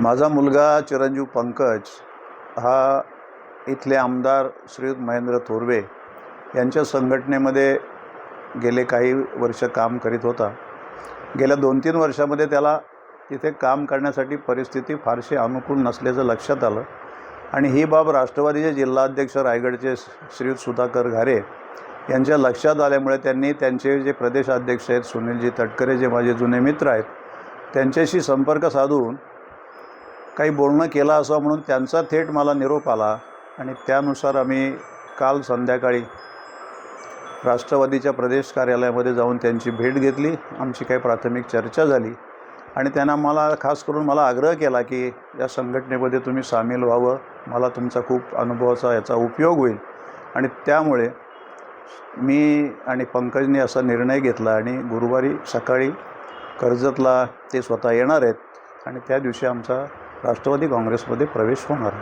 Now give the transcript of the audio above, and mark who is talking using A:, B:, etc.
A: माझा मुलगा चिरंजीव पंकज हा इथले आमदार श्रीयुत महेंद्र थोरवे यांच्या संघटनेमध्ये गेले काही वर्ष काम करीत होता. गेल्या दोन तीन वर्षामध्ये त्याला तिथे काम करण्यासाठी परिस्थिती फारशी अनुकूल नसल्याचं लक्षात आलं आणि ही बाब राष्ट्रवादीचे जिल्हाध्यक्ष रायगडचे श्रीयुत सुधाकर घारे यांच्या लक्षात आल्यामुळे त्यांनी त्यांचे जे प्रदेशाध्यक्ष आहेत सुनीलजी तटकरे जे माझे जुने मित्र आहेत त्यांच्याशी संपर्क साधून काही बोलणं केलं असावं म्हणून त्यांचा थेट मला निरोप आला आणि त्यानुसार आम्ही काल संध्याकाळी राष्ट्रवादीच्या प्रदेश कार्यालयामध्ये जाऊन त्यांची भेट घेतली आमची काही प्राथमिक चर्चा झाली आणि त्यांना मला खास करून मला आग्रह केला की या संघटनेमध्ये तुम्ही सामील व्हावं मला तुमचा खूप अनुभवाचा याचा उपयोग होईल आणि त्यामुळे मी आणि पंकजने असा निर्णय घेतला आणि गुरुवारी सकाळी कर्जतला ते स्वतः येणार आहेत आणि त्या दिवशी आमचा राष्ट्रवादी काँग्रेसमध्ये प्रवेश होणार